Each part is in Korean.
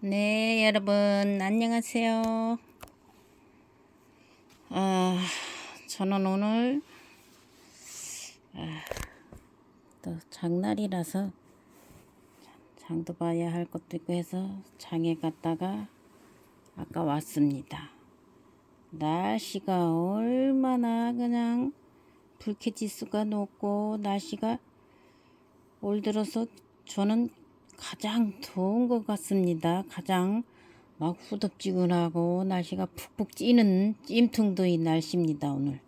네, 여러분, 안녕하세요. 아, 저는 오늘, 아, 또 장날이라서 장도 봐야 할 것도 있고 해서 장에 갔다가 아까 왔습니다. 날씨가 얼마나 그냥 불쾌지수가 높고 날씨가 올 들어서 저는 가장 더운 것 같습니다. 가장 막 후덥지근하고 날씨가 푹푹 찌는 찜통더위 날씨입니다. 오늘.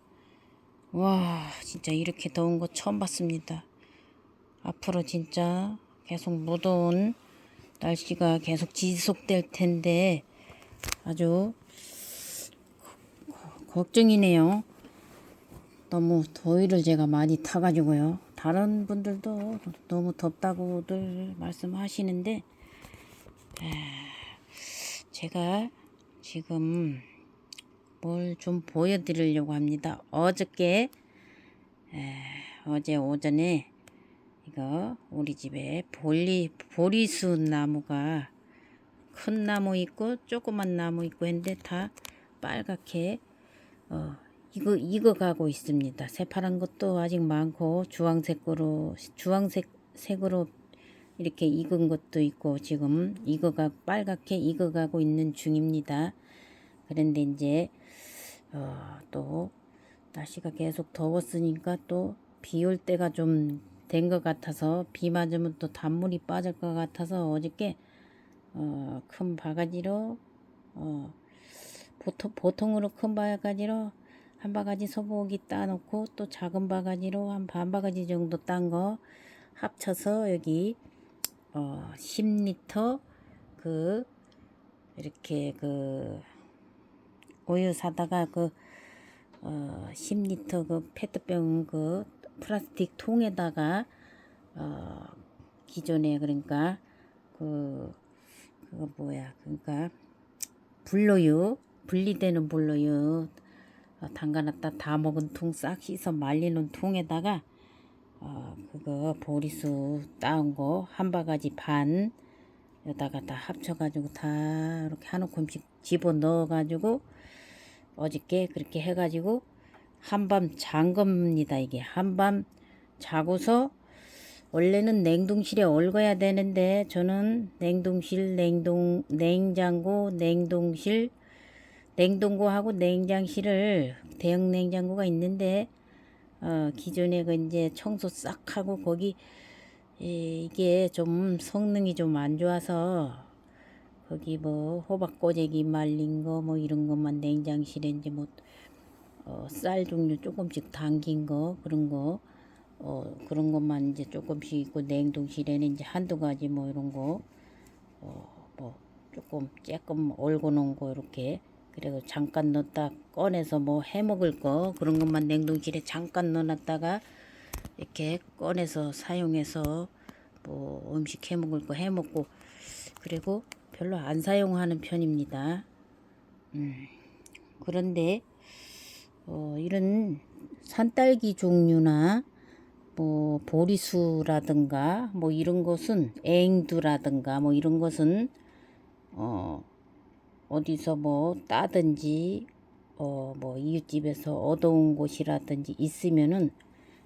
와 진짜 이렇게 더운 거 처음 봤습니다. 앞으로 진짜 계속 무더운 날씨가 계속 지속될 텐데 아주 걱정이네요. 너무 더위를 제가 많이 타가지고요. 다른 분들도 너무 덥다고들 말씀하시는데 에, 제가 지금 뭘 좀 보여드리려고 합니다. 어저께 에, 어제 오전에 이거 우리 집에 볼리 보리수 나무가 큰 나무 있고 조그만 나무 있고 했는데 다 빨갛게 어, 이거 이거 가고 있습니다. 새파란 것도 아직 많고 주황색으로 주황색 색으로 이렇게 익은 것도 있고 지금 익어가 빨갛게 익어가고 있는 중입니다. 그런데 이제 어, 또 날씨가 계속 더웠으니까 또 비 올 때가 좀 된 것 같아서 비 맞으면 또 단물이 빠질 것 같아서 어저께 어, 큰 바가지로 어, 보통 보통으로 큰 바가지로 한 바가지 소고기 따놓고 또 작은 바가지로 한 반 바가지 정도 딴 거 합쳐서 여기 어 10리터 그 이렇게 그 우유 사다가 그 어 10리터 그 페트병 그 플라스틱 통에다가 어 기존에 그러니까 그 그거 뭐야? 그러니까 불로유 분리되는 불로유 어, 담가놨다 다 먹은 통 싹 씻어 말리는 통에다가 어, 그거 보리수 따온 거 한 바가지 반 여다가 다 합쳐가지고 다 이렇게 한 움큼씩 집어 넣어가지고 어저께 그렇게 해가지고 한밤 잔 겁니다 이게. 한밤 자고서 원래는 냉동실에 얼거야 되는데 저는 냉동실 냉동 냉장고 냉동실 냉동고하고 냉장실을 대형 냉장고가 있는데 어, 기존에 그 이제 청소 싹 하고 거기 에, 이게 좀 성능이 좀 안 좋아서 거기 뭐 호박 꼬재기 말린 거 뭐 이런 것만 냉장실에 이제 뭐 어, 쌀 종류 조금씩 담긴 거 그런 거 어, 그런 것만 이제 조금씩 있고 냉동실에는 이제 한두 가지 뭐 이런 거 어, 뭐 조금 조금 얼고 놓은 거 이렇게 그리고 잠깐 넣었다 꺼내서 뭐 해먹을 거 그런 것만 냉동실에 잠깐 넣어놨다가 이렇게 꺼내서 사용해서 뭐 음식 해먹을 거 해먹고 그리고 별로 안 사용하는 편입니다. 음, 그런데 어, 이런 산딸기 종류나 뭐 보리수라든가 뭐 이런 것은 앵두라든가 뭐 이런 것은 어 어디서 뭐 따든지 어 뭐 이웃집에서 얻어온 곳이라든지 있으면은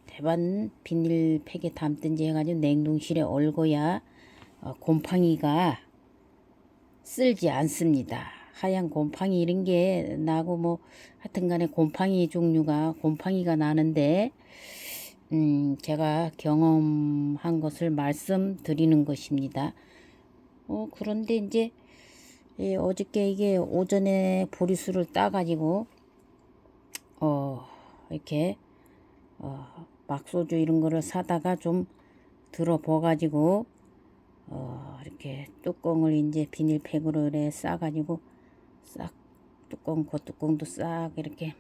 대반 비닐팩에 담든지 해가지고 냉동실에 얼고야 어, 곰팡이가 쓸지 않습니다. 하얀 곰팡이 이런 게 나고 뭐 하여튼간에 곰팡이 종류가 곰팡이가 나는데 음 제가 경험한 것을 말씀드리는 것입니다. 어 그런데 이제 예, 어저께 이게 오전에 보리수를 따가지고 어 이렇게 어 막소주 이런 거를 사다가 좀 들어버가지고 어 이렇게 뚜껑을 이제 비닐팩으로 이래 싸가지고 싹 뚜껑 그 뚜껑도 싹 이렇게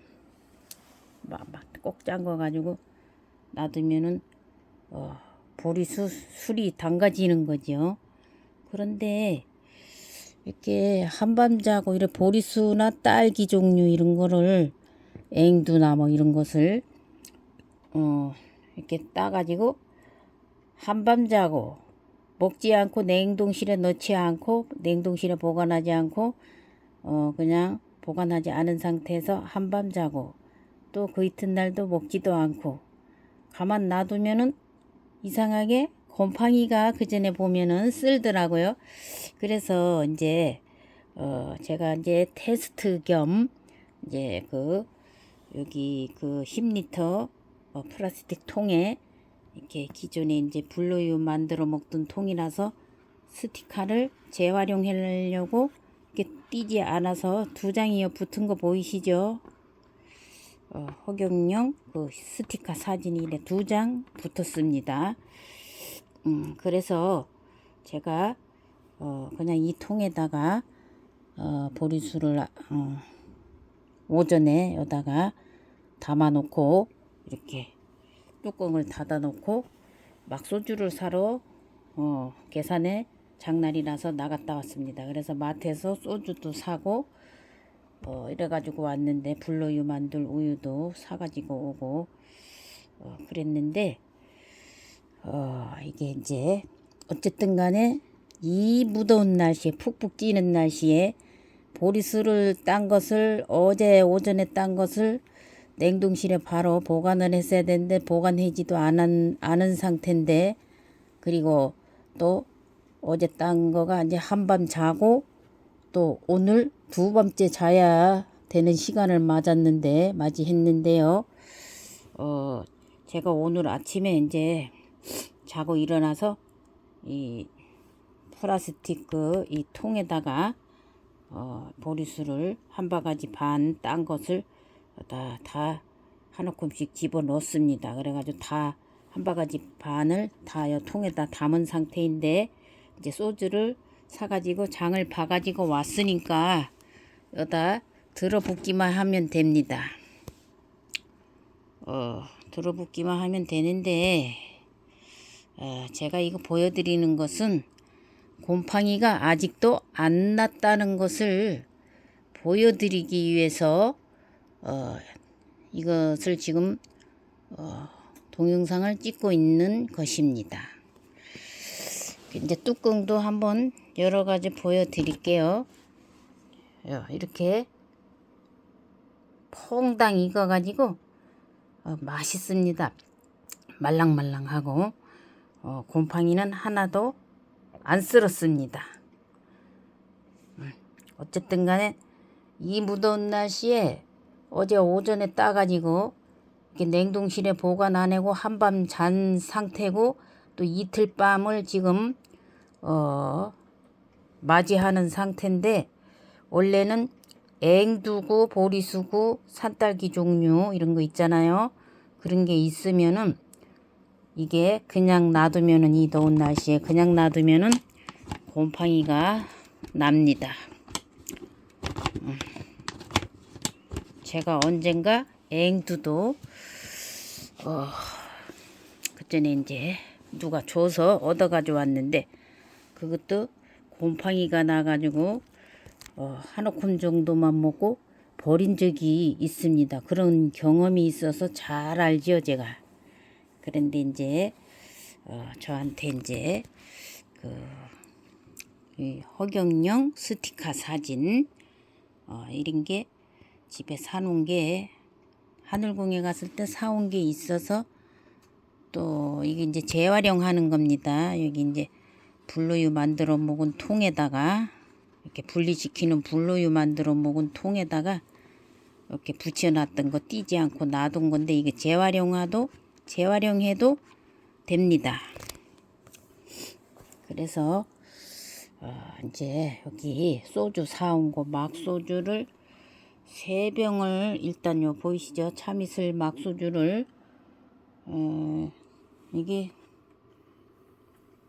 막꼭 잠궈 가지고 놔두면은 어 보리수 술이 담가지는 거죠. 그런데 이렇게 한밤 자고 이런 보리수나 딸기 종류 이런 거를 앵두나 뭐 이런 것을 어 이렇게 따가지고 한밤 자고 먹지 않고 냉동실에 넣지 않고 냉동실에 보관하지 않고 어 그냥 보관하지 않은 상태에서 한밤 자고 또 그 이튿날도 먹지도 않고 가만 놔두면은 이상하게 곰팡이가 그 전에 보면은 쓸더라고요. 그래서 이제 어 제가 이제 테스트 겸 이제 그 여기 그 10리터 어, 플라스틱 통에 이렇게 기존에 이제 불로유 만들어 먹던 통이라서 스티커를 재활용하려고 이렇게 띄지 않아서 두 장이요 붙은 거 보이시죠? 어, 허경영 그 스티커 사진이 이래 두 장 붙었습니다. 음, 그래서 제가 어, 그냥 이 통에다가 어, 보리수를 어, 오전에 여다가 담아 놓고 이렇게 뚜껑을 닫아 놓고 막 소주를 사러 어, 계산에 장날이라서 나갔다 왔습니다. 그래서 마트에서 소주도 사고 어, 이래가지고 왔는데 불로유 만들 우유도 사가지고 오고 어, 그랬는데 어, 이게 이제 어쨌든 간에 이 무더운 날씨에 푹푹 찌는 날씨에 보리수를 딴 것을 어제 오전에 딴 것을 냉동실에 바로 보관을 했어야 되는데 보관하지도 않은, 않은 상태인데 그리고 또 어제 딴 거가 이제 한밤 자고 또 오늘 두 번째 자야 되는 시간을 맞았는데 맞이했는데요. 어 제가 오늘 아침에 이제 자고 일어나서 이 플라스틱 그 이 통에다가 어, 보리수를 한 바가지 반 딴 것을 다, 다한 움큼씩 집어 넣습니다. 그래가지고 다 한 바가지 반을 다 요 통에다 담은 상태인데 이제 소주를 사가지고 장을 봐가지고 왔으니까 여다 들어붓기만 하면 됩니다. 어, 들어붓기만 하면 되는데 어, 제가 이거 보여드리는 것은 곰팡이가 아직도 안 났다는 것을 보여드리기 위해서 어, 이것을 지금 어, 동영상을 찍고 있는 것입니다. 이제 뚜껑도 한번 여러 가지 보여드릴게요. 어, 이렇게 퐁당 익어가지고 어, 맛있습니다. 말랑말랑하고 어, 곰팡이는 하나도 안 쓸었습니다. 음, 어쨌든 간에 이 무더운 날씨에 어제 오전에 따가지고 이렇게 냉동실에 보관 안 하고 한밤 잔 상태고 또 이틀 밤을 지금 어 맞이하는 상태인데 원래는 앵두고 보리수고 산딸기 종류 이런 거 있잖아요. 그런 게 있으면은 이게 그냥 놔두면은 이 더운 날씨에 그냥 놔두면은 곰팡이가 납니다. 음. 제가 언젠가 앵두도 어 그전에 이제 누가 줘서 얻어 가져 왔는데 그것도 곰팡이가 나가지고 어, 한 오큼 정도만 먹고 버린 적이 있습니다. 그런 경험이 있어서 잘 알지요, 제가. 그런데 이제 어, 저한테 이제 그이 허경영 스티커 사진 어, 이런 게 집에 사놓은 게 하늘궁에 갔을 때 사온 게 있어서 또 이게 이제 재활용하는 겁니다. 여기 이제 불로유 만들어 먹은 통에다가 이렇게 분리시키는 불로유 만들어 먹은 통에다가 이렇게 붙여놨던 거 띄지 않고 놔둔 건데 이게 재활용하도 재활용해도 됩니다. 그래서 어, 이제 여기 소주 사온 거 막 소주를 세 병을 일단 요 보이시죠? 참이슬 막 소주를 어, 이게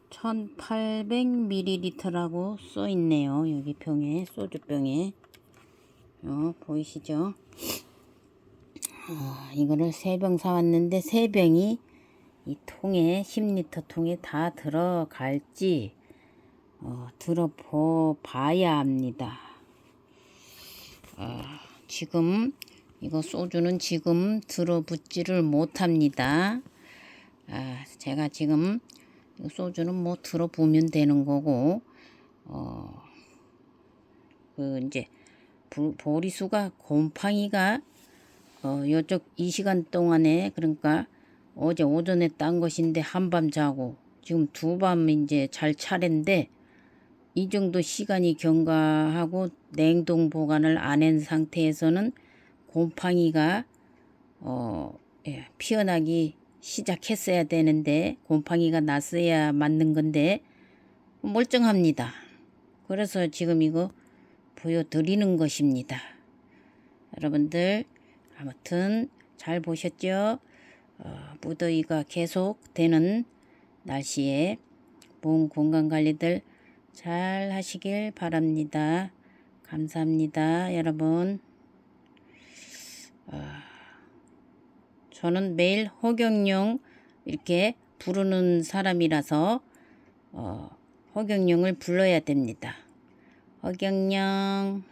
1800ml라고 써 있네요. 여기 병에 소주병에 어, 보이시죠? 어, 이거를 세 병 사왔는데 세 병이 이 통에 10리터 통에 다 들어갈지 어, 들어보 봐야 합니다. 어, 지금 이거 소주는 지금 들어붙지를 못합니다. 아, 제가 지금 이 소주는 뭐 들어보면 되는 거고 어, 그 이제 부- 보리수가 곰팡이가 어, 요쪽 이 시간 동안에 그러니까 어제 오전에 딴 것인데 한밤 자고 지금 두 밤 이제 잘 차례인데 이 정도 시간이 경과하고 냉동 보관을 안 한 상태에서는 곰팡이가 어, 예, 피어나기 시작했어야 되는데 곰팡이가 났어야 맞는 건데 멀쩡합니다. 그래서 지금 이거 보여드리는 것입니다. 여러분들 아무튼 잘 보셨죠? 어, 무더위가 계속되는 날씨에 몸 건강 관리들 잘 하시길 바랍니다. 감사합니다, 여러분. 어, 저는 매일 허경영 이렇게 부르는 사람이라서 어, 허경영을 불러야 됩니다. 허경영